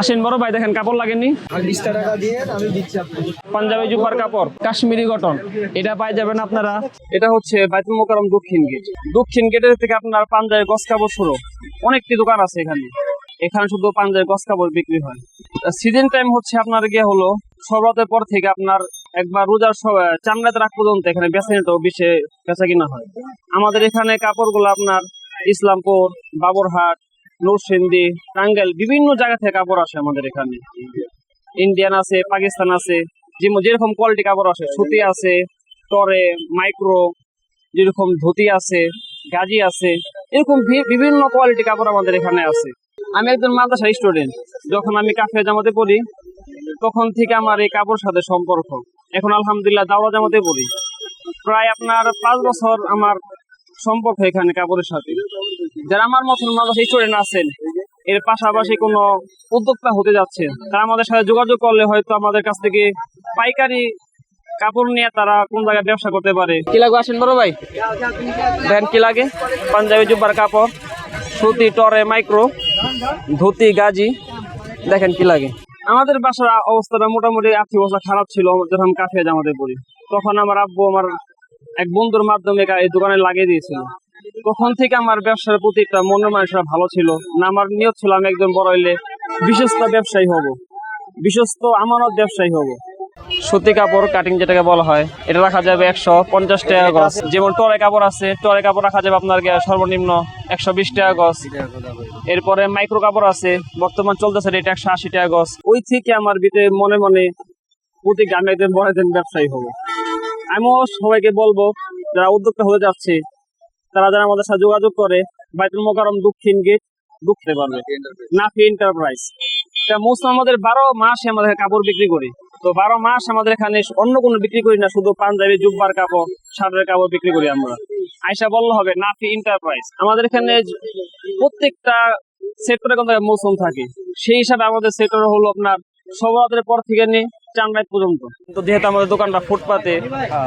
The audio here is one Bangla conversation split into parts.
আসেন বড় ভাই দেখেন কাপড় লাগেনি পাঞ্জাবি জুব্বার কাপড় কাশ্মীরি কটন এটা পাই যাবেন আপনারা। এটা হচ্ছে বাইতুল মোকারম দক্ষিণ গেট। দক্ষিণ গেটের থেকে আপনার পাঞ্জাবি গস কাপড় শুরু। অনেকটি দোকান আছে এখানে। এখানে শুধু পাঞ্জাবি গস কাপড় বিক্রি হয়। সিজন টাইম হচ্ছে আপনার গিয়ে হলো সবরাতের পর থেকে আপনার একবার রোজার রাত রাত পর্যন্ত এখানে বেচা নিতে বেশি বেচা কিনা হয়। আমাদের এখানে কাপড়গুলো আপনার ইসলামপুর বাবরহাট নরসিংদী টাঙ্গাইল বিভিন্ন জায়গা থেকে কাপড় আসে আমাদের এখানে। ইন্ডিয়ান আছে পাকিস্তান আছে যেমন যেরকম কোয়ালিটি কাপড় আছে সুতি আছে টরে মাইক্রো যেরকম ধুতি আছে গাজি আছে এরকম বিভিন্ন কোয়ালিটি কাপড় আমাদের এখানে আছে। আমি একজন মাদ্রাসা স্টুডেন্ট যখন আমি কাফে জামাতে পড়ি তখন থেকে আমার এই কাপড় সাথে সম্পর্ক। এখন আলহামদুলিল্লাহ দাওয়া জামাতে পড়ি। প্রায় আপনার পাঁচ বছর আমার সম্পর্ক এখানে কাপড়ের সাথে। যারা আমার মতন মাদ্রাসা স্টুডেন্ট আছেন, এর পাশাপাশি কোনো উদ্যোক্তা হতে যাচ্ছে, তারা আমাদের সাথে যোগাযোগ করলে হয়তো আমাদের কাছ থেকে পাইকারি কাপড় নিয়ে তারা কোন জায়গায় ব্যবসা করতে পারে। কি লাগবে আসেন বড় ভাই? দেখেন কি লাগে? পাঞ্জাবি, জুব্বার কাপড়, সুতি, টরে, মাইক্রো, ধুতি, গাজি, দেখেন কি লাগে। আমাদের বাসার অবস্থাটা মোটামুটি আর্থিক অবস্থা খারাপ ছিল, যখন কাফে জামাতে পড়ি। তখন আমার আব্বু আমার এক বন্ধুর মাধ্যমে এই দোকানে লাগিয়ে দিয়েছিল। তখন থেকে আমার ব্যবসার প্রতি একটা মনের মানুষরা ভালো ছিল? না, আমার নিয়ত ছিল আমি একজন বড় হইলে বিশ্বস্ত ব্যবসায়ী হব। বিশ্বস্ত আমানত ব্যবসায়ী হব। সুতি কাপড় কাটিং যেটাকে বলা হয়, এটা রাখা যাবে একশো পঞ্চাশ টাকা গজ। যেমন টরে কাপড় আছে, টরে কাপড় রাখা যাবে আপনার সর্বনিম্ন একশো বিশ টাকা গজ। এরপরে মাইক্রো কাপড় আছে, বর্তমান চলতেছে এটা একশো আশি টাকা গজ। ওই থেকে আমার ভিতরে মনে মনে প্রতি আমি একজন বড় একজন ব্যবসায়ী হব। আমিও সবাইকে বলব, যারা উদ্যোক্তা হতে যাচ্ছে তারা যারা আমাদের সাথে যোগাযোগ করে, বাইতুল মোকারম দক্ষিণ গেট ঢুকতে পারবে নাফি এন্টারপ্রাইজ এটা আমাদের বারো মাস আমাদের কাপড় বিক্রি করি। তো বারো মাস আমাদের এখানে অন্য কোনো বিক্রি করি না, শুধু পাঞ্জাবি, জুব্বার কাপড় শার্টের কাপড় বিক্রি করি আমরা। আয়সা বললে হবে, নাফি এন্টারপ্রাইজ আমাদের এখানে প্রত্যেকটা সেক্টরে কিন্তু মৌসুম থাকে। সেই হিসাবে আমাদের সেক্টর হলো আপনার সবরাতের পর থেকে নিয়ে চান পর্যন্ত। তো যেহেতু আমাদের দোকানটা ফুটপাতে,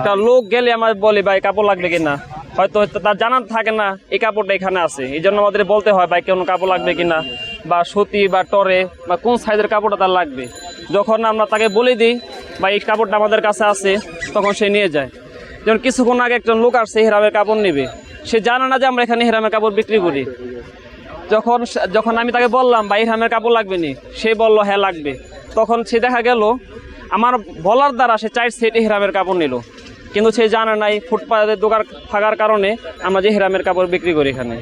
তা লোক গেলে আমার বলে, ভাই, কাপড় লাগবে কিনা? হয়তো তার জানা থাকে না, এই কাপড়টা এখানে আছে। এই জন্য আমাদের বলতে হয়, ভাই, কোনো কাপড় লাগবে কিনা? বা সুতি, বা টরে, বা কোন সাইজের কাপড়টা তার লাগবে? যখন আমরা তাকে বলে দিই বা এই কাপড়টা আমাদের কাছে আছে, তখন সে নিয়ে যায়। যেমন কিছুক্ষণ আগে একজন লোক আসছে হেরামের কাপড় নেবে। সে জানে না যে আমরা এখানে হেরামের কাপড় বিক্রি করি। যখন যখন আমি তাকে বললাম, ভাই হেরামের কাপড় লাগবে নি? সে বলল হ্যাঁ লাগবে। তখন সে দেখা গেল, আমার বলার দ্বারা সে চার সেট হেরামের কাপড় নিল। কিন্তু সে জানা নাই ফুটপাতের দোকান থাকার কারণে আমরা যে হেরামের কাপড় বিক্রি করি এখানে।